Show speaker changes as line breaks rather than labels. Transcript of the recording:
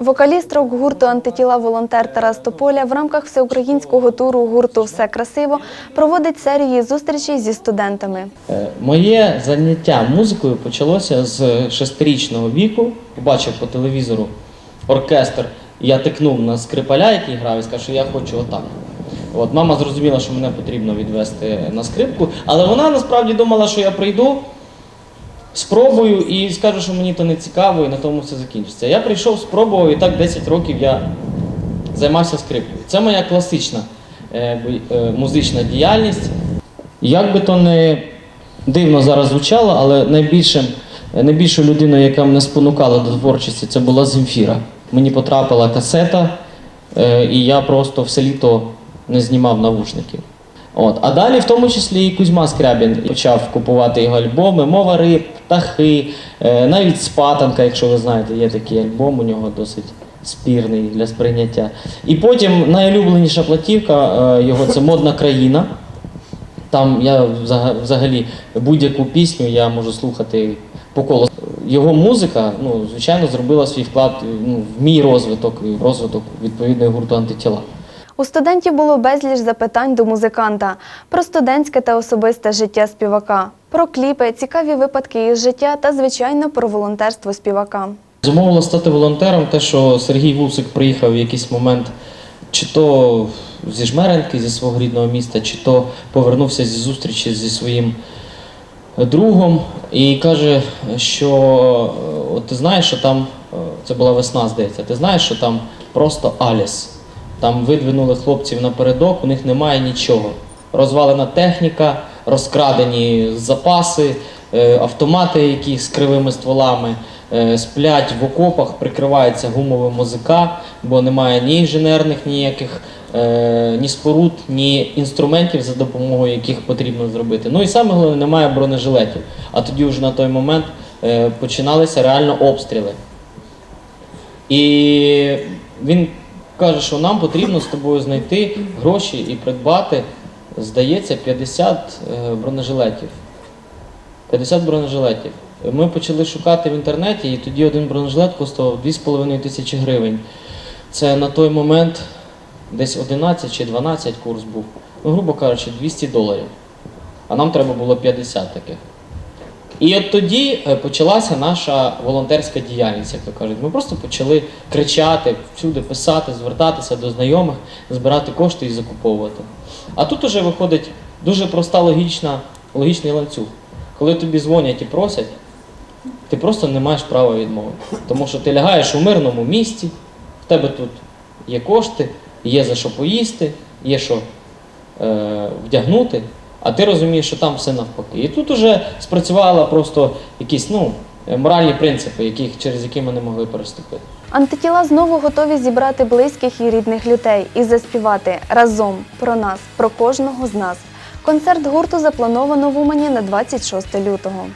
Вокаліст рок-гурту антитіла волонтер Тарас Тополя в рамках всеукраїнського туру гурту Все красиво проводить серії зустрічей зі студентами.
Е, Моє заняття музикою почалося з шестирічного віку. Побачив по телевізору оркестр. Я тикнув на скрипаля, який грав, і сказав, що я хочу отак. От мама зрозуміла, що мене потрібно відвести на скрипку, але вона насправді думала, що я прийду, спробую і скажу, що мені то не цікаво, і на тому все закінчиться. Я прийшов, спробував, і так 10 років я займався скрипкою. Це моя класична е, е, музична діяльність. Як би то не дивно зараз звучало, але найбільшим, найбільшою людиною, яка мене спонукала до творчості, це була Земфіра. Мені потрапила касета, е, і я просто все літо не знімав навушників. От. А далі, в тому числі, і Кузьма Скрябін почав купувати його альбоми, мова риб, птахи, е, навіть Спатанка, якщо ви знаєте, є такий альбом, у нього досить спірний для сприйняття. І потім найулюбленіша платівка е, його це модна країна. Там я взагалі будь-яку пісню я можу слухати по колу. Його музика, ну, звичайно, зробила свій вклад ну, в мій розвиток і в розвиток відповідної гурту антитіла.
У студентів було безліч запитань до музиканта про студентське та особисте життя співака, про кліпи, цікаві випадки із життя та, звичайно, про волонтерство співака.
Зумовило стати волонтером те, що Сергій Вусик приїхав в якийсь момент, чи то зі Жмеренки, зі свого рідного міста, чи то повернувся зі зустрічі зі своїм другом і каже, що от ти знаєш, що там це була весна, здається, ти знаєш, що там просто Аліс. Там видвинули хлопців напередок, у них немає нічого. Розвалена техніка, розкрадені запаси, е, автомати, які з кривими стволами, е, сплять в окопах, прикриваються гумовим мозика, бо немає ні інженерних ніяких, е, ні споруд, ні інструментів, за допомогою яких потрібно зробити. Ну і саме головне, немає бронежилетів. А тоді вже на той момент починалися реально обстріли. І він каже, що нам потрібно з тобою знайти гроші і придбати, здається, 50 е, бронежилетів. 50 бронежилетів. Ми почали шукати в інтернеті, і тоді один бронежилет коштував 2,5 тисячі гривень. Це на той момент десь 11 чи 12 курс був. Ну, грубо кажучи, 200 доларів. А нам треба було 50 таких. І от тоді е, почалася наша волонтерська діяльність, як то кажуть. Ми просто почали кричати, всюди писати, звертатися до знайомих, збирати кошти і закуповувати. А тут уже виходить дуже проста логічна, логічний ланцюг. Коли тобі дзвонять і просять, ти просто не маєш права відмовити. Тому що ти лягаєш у мирному місті, в тебе тут є кошти, є за що поїсти, є що е, вдягнути, а ти розумієш, що там все навпаки. І тут уже спрацювали просто якісь ну, е, моральні принципи, яких, через які ми не могли переступити.
Антитіла знову готові зібрати близьких і рідних людей і заспівати разом про нас, про кожного з нас. Концерт гурту заплановано в Умані на 26 лютого.